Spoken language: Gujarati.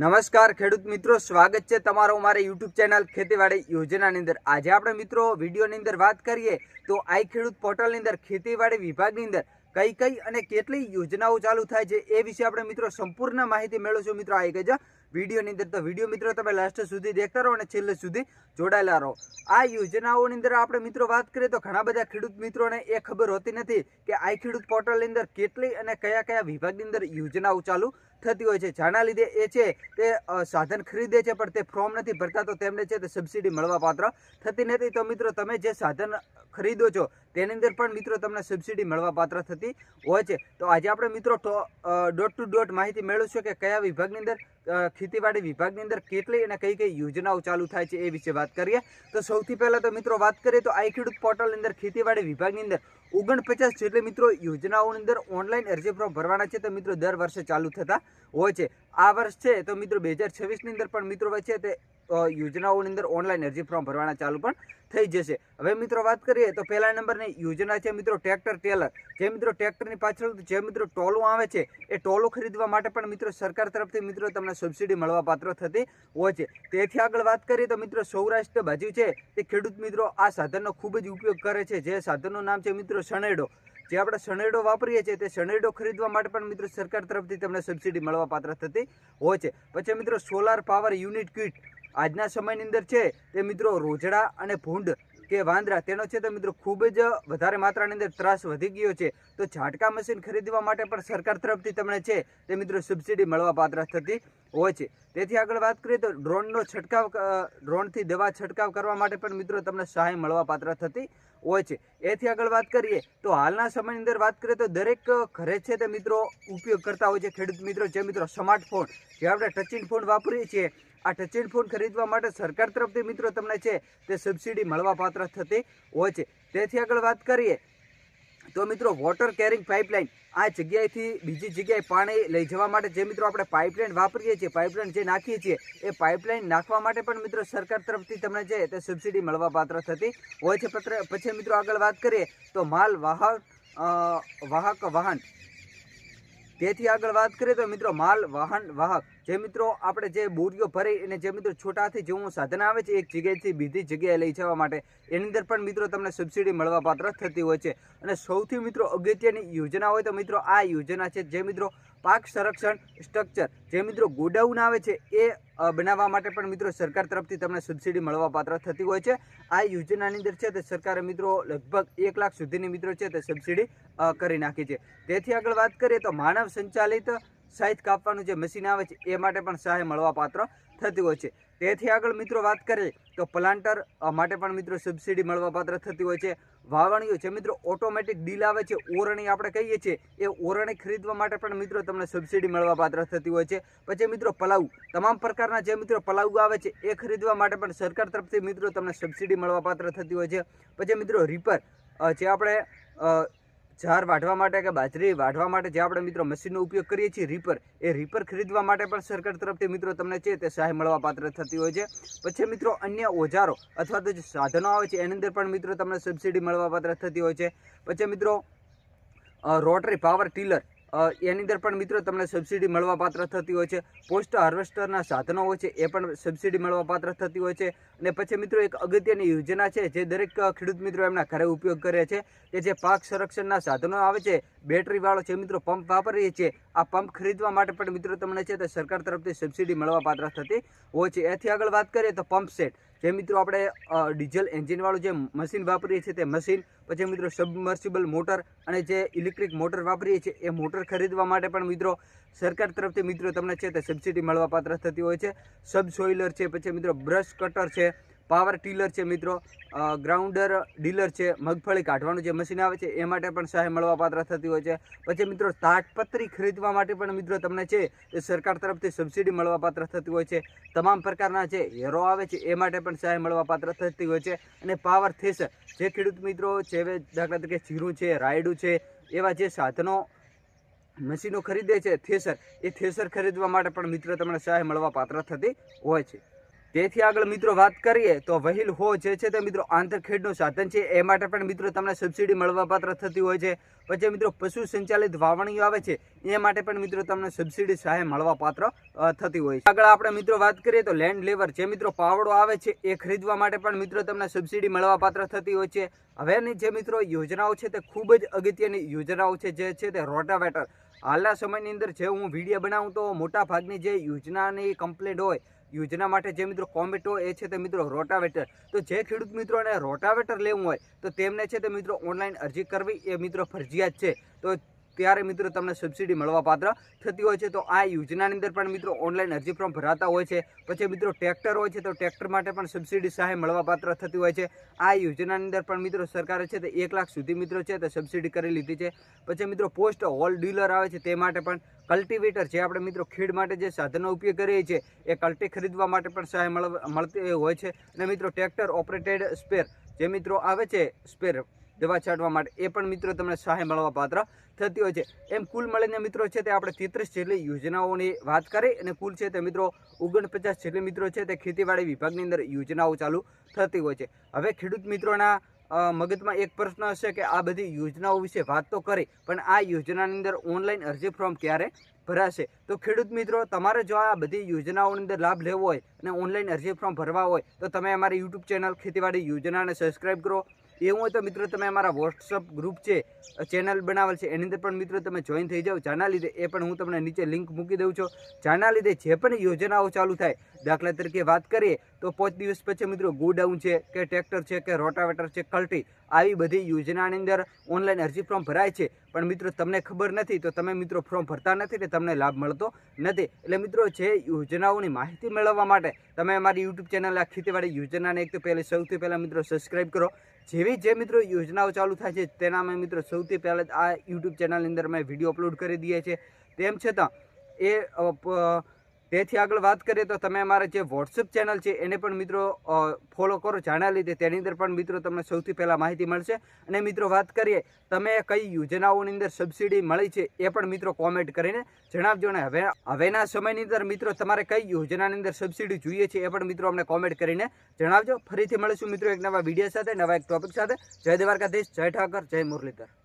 નમસ્કાર ખેડૂત મિત્રો, સ્વાગત છે તમારો મારે યુટ્યુબ ચેનલ ખેતીવાડી યોજનાની અંદર. આજે આપણે મિત્રો વિડીયોની અંદર વાત કરીએ તો આઈ ખેડૂત પોર્ટલની અંદર ખેતીવાડી વિભાગની અંદર કઈ કઈ અને કેટલી યોજનાઓ ચાલુ થાય છે એ વિશે આપણે મિત્રો સંપૂર્ણ માહિતી મેળવશું મિત્રો આ એક જ વિડીયોની અંદર. તો વીડિયો મિત્રો તમે લાસ્ટ સુધી દેખતા રહો અને છેલ્લે સુધી જોડાયેલા રહો. આ યોજનાઓની અંદર આપણે મિત્રો વાત કરીએ તો ઘણા બધા ખેડૂત મિત્રોને એ ખબર હોતી નથી કે આઈ ખેડૂત પોર્ટલની અંદર કેટલી અને કયા કયા વિભાગની અંદર યોજનાઓ ચાલુ થતી હોય છે. જેના લીધે એ છે તે સાધન ખરીદે છે, પણ તે ફોર્મ નથી ભરતા, તો તેમને છે તે સબસિડી મળવા પાત્ર થતી નથી. તો મિત્રો, તમે જે સાધન ખરીદો છો, તેની અંદર પણ મિત્રો તમને સબસિડી મળવાપાત્ર થતી હોય છે. તો આજે આપણે મિત્રો ડોટ ટુ ડોટ માહિતી મેળવશું કે કયા વિભાગની અંદર ખેતીવાડી વિભાગની અંદર કેટલી અને કઈ કઈ યોજનાઓ ચાલુ થાય છે એ વિશે વાત કરીએ. તો સૌથી પહેલાં તો મિત્રો વાત કરીએ, તો આઈ ખેડૂત પોર્ટલની અંદર ખેતીવાડી વિભાગની અંદર ઓગણપચાસ જેટલી મિત્રો યોજનાઓની અંદર ઓનલાઈન અરજી ફોર્મ ભરવાના છે, તો મિત્રો દર વર્ષે ચાલુ થતા હોય છે. આ વર્ષ છે, તો મિત્રો બે હજાર છવ્વીસની અંદર પણ મિત્રો વચ્ચે તે યોજનાઓની અંદર ઓનલાઈન અરજી ફોર્મ ભરવાના ચાલુ પણ થઈ જશે. હવે મિત્રો વાત કરીએ તો પહેલા નંબરની યોજના છે મિત્રો ટ્રેક્ટર ટેલર જે મિત્રો ટ્રેક્ટરની પાછળ જે મિત્રો ટોલું આવે છે, એ ટોલું ખરીદવા માટે પણ મિત્રો સરકાર તરફથી મિત્રો તમને સબસિડી મળવા પાત્ર થતી હોય છે. તેથી આગળ વાત કરીએ તો મિત્રો સૌરાષ્ટ્ર બાજુ છે, તે ખેડૂત મિત્રો આ સાધનનો ખૂબ જ ઉપયોગ કરે છે. જે સાધનનું નામ છે મિત્રો શણેડો જે આપણે શણેડો વાપરીએ છીએ તે શણેડો ખરીદવા માટે પણ મિત્રો સરકાર તરફથી તમને સબસિડી મળવા પાત્ર થતી હોય છે. પછી મિત્રો સોલાર પાવર યુનિટ કિટ આજના સમયની અંદર છે તે મિત્રો રોજડા અને ભૂંડ કે વાંદરા તેનો છે તો મિત્રો ખૂબ જ વધારે માત્રાની અંદર ત્રાસ વધી ગયો છે. તો ઝાટકા મશીન ખરીદવા માટે પણ સરકાર તરફથી તમને છે તે મિત્રો સબસિડી મળવા પાત્ર થતી હોય છે. તેથી આગળ વાત કરીએ તો ડ્રોનનો છંટકાવ ડ્રોનથી દવા છંટકાવ કરવા માટે પણ મિત્રો તમને સહાય મળવા પાત્ર થતી હોય છે. એથી આગળ વાત કરીએ તો હાલના સમયની અંદર વાત કરીએ તો દરેક ઘરે છે તે મિત્રો ઉપયોગ કરતા હોય છે ખેડૂત મિત્રો જે મિત્રો સ્માર્ટફોન જે આપણે ટચિંગ ફોન વાપરીએ છીએ આ ટચિંગ ફોન ખરીદવા માટે સરકાર તરફથી મિત્રો તમને છે તે સબસિડી મળવા પાત્ર થતી હોય છે. તેથી આગળ વાત કરીએ તો મિત્રો વોટર કેરિંગ પાઇપલાઇન આ જગ્યાએથી બીજી જગ્યાએ પાણી લઈ જવા માટે જે મિત્રો આપણે પાઇપલાઇન વાપરીએ છીએ પાઇપલાઇન જે નાખીએ છીએ, એ પાઇપલાઇન નાખવા માટે પણ મિત્રો સરકાર તરફથી તમને છે તે સબસિડી મળવા પાત્ર થતી હોય છે. પછી મિત્રો આગળ વાત કરીએ તો માલ વાહક વાહક વાહન. તેથી આગળ વાત કરીએ તો મિત્રો માલ વાહન, વાહક. જે મિત્રો આપણે જે બોરીઓ ભરી અને જે મિત્રો છોટાથી જેવું સાધન આવે છે, એક જગ્યાએથી બીજી જગ્યાએ લઈ જવા માટે, એની અંદર પણ મિત્રો તમને સબસિડી મળવા પાત્ર થતી હોય છે. અને સૌથી મિત્રો અગત્યની યોજના હોય તો મિત્રો આ યોજના છે, જે મિત્રો પાક સંરક્ષણ સ્ટ્રક્ચર જે મિત્રો ગોડાઉન આવે છે, એ બનાવવા માટે પણ મિત્રો સરકાર તરફથી તમને સબસિડી મળવા પાત્ર થતી હોય છે. આ યોજનાની અંદર છે તે સરકારે મિત્રો લગભગ એક લાખ સુધીની મિત્રો છે તે સબસિડી કરી નાખી છે. તેથી આગળ વાત કરીએ તો માનવ સંચાલિત સાહિત કાપવાનું જે મશીન આવે છે, એ માટે પણ સહાય મળવાપાત્ર થતી હોય છે. તેથી આગળ મિત્રો વાત કરીએ તો પ્લાન્ટર માટે પણ મિત્રો સબસિડી મળવા પાત્ર થતી હોય છે. વાવણીઓ જે મિત્રો ઓટોમેટિક ડીલ આવે છે. ઓરણી આપણે કહીએ છીએ, એ ઓરણી ખરીદવા માટે પણ મિત્રો તમને સબસિડી મળવા પાત્ર થતી હોય છે. પછી મિત્રો પલાવ તમામ પ્રકારના જે મિત્રો પલાવ આવે છે, એ ખરીદવા માટે પણ સરકાર તરફથી મિત્રો તમને સબસિડી મળવા પાત્ર થતી હોય છે. પછી મિત્રો રીપર જે આપણે ઝાર વાઢવા માટે કે બાજરી વાઢવા માટે જે આપણે મિત્રો મશીનનો ઉપયોગ કરીએ છીએ રીપર એ રીપર ખરીદવા માટે પણ સરકાર તરફથી મિત્રો તમને છે તે સહાય મળવા પાત્ર થતી હોય છે. પછી મિત્રો અન્ય ઓજારો અથવા તો જે સાધનો આવે છે, એની અંદર પણ મિત્રો તમને સબસિડી મળવા પાત્ર થતી હોય છે. પછી મિત્રો રોટરી પાવર ટીલર એની અંદર પણ મિત્રો તમને સબસિડી મળવા પાત્ર થતી હોય છે. પોસ્ટ હાર્વેસ્ટરના સાધનો હોય છે, એ પણ સબસિડી મળવા પાત્ર થતી હોય છે. અને પછી મિત્રો એક અગત્યની યોજના છે, જે દરેક ખેડૂત મિત્રો એમના ઘરે ઉપયોગ કરે છે, કે જે પાક સંરક્ષણના સાધનો આવે છે બેટરીવાળો જે મિત્રો પંપ વાપરીએ છીએ, આ પંપ ખરીદવા માટે પણ મિત્રો તમને છે તે સરકાર તરફથી સબસિડી મળવા પાત્ર થતી હોય છે. એથી આગળ વાત કરીએ તો પંપ સેટ જે મિત્રો આપણે ડીઝલ એન્જિનવાળું જે મશીન વાપરીએ છીએ તે મશીન પછી મિત્રો સબમર્સિબલ મોટર અને જે ઇલેક્ટ્રિક મોટર વાપરીએ છીએ એ મોટર ખરીદવા માટે પણ મિત્રો સરકાર તરફથી મિત્રો તમને છે તે સબસિડી મળવાપાત્ર થતી હોય છે. સબ સોઇલર છે, પછી મિત્રો બ્રશ કટર છે પાવર ટીલર છે મિત્રો. ગ્રાઉન્ડર ડીલર છે, મગફળી કાઢવાનું જે મશીન આવે છે, એ માટે પણ સહાય મળવાપાત્ર થતી હોય છે. પછી મિત્રો, તાટપત્રી ખરીદવા માટે પણ મિત્રો તમને છે, એ સરકાર તરફથી સબસિડી મળવાપાત્ર થતી હોય છે. તમામ પ્રકારના જે હેરો આવે છે, એ માટે પણ સહાય મળવાપાત્ર થતી હોય છે. અને પાવર થેસર, જે ખેડૂત મિત્રો છે દાખલા તરીકે જીરું છે, રાયડું છે, એવા જે સાધનો મશીનો ખરીદે છે, થેસર, એ થેસર ખરીદવા માટે પણ મિત્રો તમને સહાય મળવા પાત્ર થતી હોય છે. તેથી આગળ મિત્રો વાત કરીએ તો વહીલ હો જે છે તે મિત્રો આંતરખેડનું સાધન છે. એ માટે પણ મિત્રો તમને સબસિડી મળવાપાત્ર થતી હોય છે. પછી મિત્રો પશુ સંચાલિત વાવણીઓ આવે છે. એ માટે પણ મિત્રો તમને સબસિડી સહાય મળવાપાત્ર થતી હોય છે. આગળ આપણે મિત્રો વાત કરીએ તો લેન્ડ લેવર જે મિત્રો પાવડો આવે છે એ ખરીદવા માટે પણ મિત્રો તમને સબસિડી મળવાપાત્ર થતી હોય છે. હવેની જે મિત્રો યોજનાઓ છે તે ખૂબ જ અગત્યની યોજનાઓ છે જે છે તે રોટાવેટર. હાલના સમયની અંદર જે હું વીડિયો બનાવું તો મોટાભાગની જે યોજનાની કમ્પ્લેટ હોય યોજના માટે જે મિત્રો કોમેટો એ છે તે મિત્રો રોટાવેટર. તો જે ખેડૂત મિત્રોને રોટાવેટર લેવું હોય, તો તેમને છે તે મિત્રો ઓનલાઈન અરજી કરવી એ મિત્રો ફરજિયાત છે. તો ત્યારે મિત્રો તમને સબસિડી મળવા પાત્ર થતી હોય છે. તો આ યોજનાની અંદર પણ મિત્રો ઓનલાઈન અરજી ફોર્મ ભરાતા હોય છે. પછી મિત્રો ટ્રેક્ટર હોય છે તો ટ્રેક્ટર માટે પણ સબસિડી સહાય મળવાપાત્ર થતી હોય છે. આ યોજનાની અંદર પણ મિત્રો સરકારે છે તે એક લાખ સુધી મિત્રો છે તે સબસિડી કરી લીધી છે. પછી મિત્રો પોસ્ટ હોલ ડીલર આવે છે તે માટે પણ કલ્ટિવેટર જે આપણે મિત્રો ખેડ માટે જે સાધનો ઉપયોગ કરીએ છીએ એ કલ્ટી ખરીદવા માટે પણ સહાય મળતી હોય છે. અને મિત્રો ટ્રેક્ટર ઓપરેટેડ સ્પેર જે મિત્રો આવે છે સ્પેર દવા છાંટવા માટે. એ પણ મિત્રો તમને સહાય મળવા પાત્ર થતી હોય છે. એમ કુલ મળીને મિત્રો છે તે આપણે તેત્રીસ જેટલી યોજનાઓની વાત કરી અને કુલ છે તે મિત્રો ઓગણપચાસ જેટલી મિત્રો છે તે ખેતીવાડી વિભાગની અંદર યોજનાઓ ચાલુ થતી હોય છે. હવે ખેડૂત મિત્રોના મગજમાં એક પ્રશ્ન હશે કે આ બધી યોજનાઓ વિશે વાત તો કરી, પણ આ યોજનાની અંદર ઓનલાઈન અરજી ફોર્મ ક્યારે ભરાશે? તો ખેડૂત મિત્રો, તમારે જો આ બધી યોજનાઓની અંદર લાભ લેવો હોય અને ઓનલાઈન અરજી ફોર્મ ભરવા હોય, તો તમે અમારી યુટ્યુબ ચેનલ ખેતીવાડી યોજનાને સબસ્ક્રાઈબ કરો. એવું હોય તો મિત્રો તમે અમારા વોટ્સઅપ ગ્રુપ છે ચેનલ બનાવેલ છે, એની અંદર પણ મિત્રો તમે જોઈન થઈ જાઓ. જાના લીધે એ પણ હું તમને નીચે લિંક મૂકી દઉં છું. જાના લીધે જે પણ યોજનાઓ ચાલુ થાય, દાખલા તરીકે વાત કરીએ તો પાંચ દિવસ પછી મિત્રો ગોડાઉન છે કે ટ્રેક્ટર છે કે રોટાવેટર છે કલ્ટી આવી બધી યોજનાની અંદર ઓનલાઈન અરજી ફોર્મ ભરાય છે. પણ મિત્રો તમને ખબર નથી તો તમે મિત્રો ફોર્મ ભરતા નથી એટલે તમને લાભ મળતો નથી. એટલે મિત્રો જે યોજનાઓની માહિતી મેળવવા માટે તમે અમારી યુટ્યુબ ચેનલ આ ખેતીવાડી યોજનાને એક તો પહેલે સૌથી પહેલાં મિત્રો સબસ્ક્રાઈબ કરો. જેવી જે મિત્રો યોજનાઓ ચાલુ થાય છે તેના અમે મિત્રો સૌથી પહેલાં આ યુટ્યુબ ચેનલની અંદર અમે વીડિયો અપલોડ કરી દઈએ છીએ તેમ છતાં, એ તેથી આગળ વાત કરીએ તો તમે અમારા જે વોટ્સઅપ ચેનલ છે, એને પણ મિત્રો ફોલો કરો. જાણ્યા લીધે તેની અંદર પણ મિત્રો તમને સૌથી પહેલાં માહિતી મળશે. અને મિત્રો વાત કરીએ, તમે કઈ યોજનાઓની અંદર સબસિડી મળી છે એ પણ મિત્રો કોમેન્ટ કરીને જણાવજો. ને હવે, હવેના સમયની અંદર મિત્રો તમારે કઈ યોજનાની અંદર સબસિડી જોઈએ છે એ પણ મિત્રો અમને કોમેન્ટ કરીને જણાવજો. ફરીથી મળીશું મિત્રો એક નવા વીડિયો સાથે, નવા એક ટોપિક સાથે. જય દ્વારકાધીશ, જય ઠાકર, જય મુરલીધર.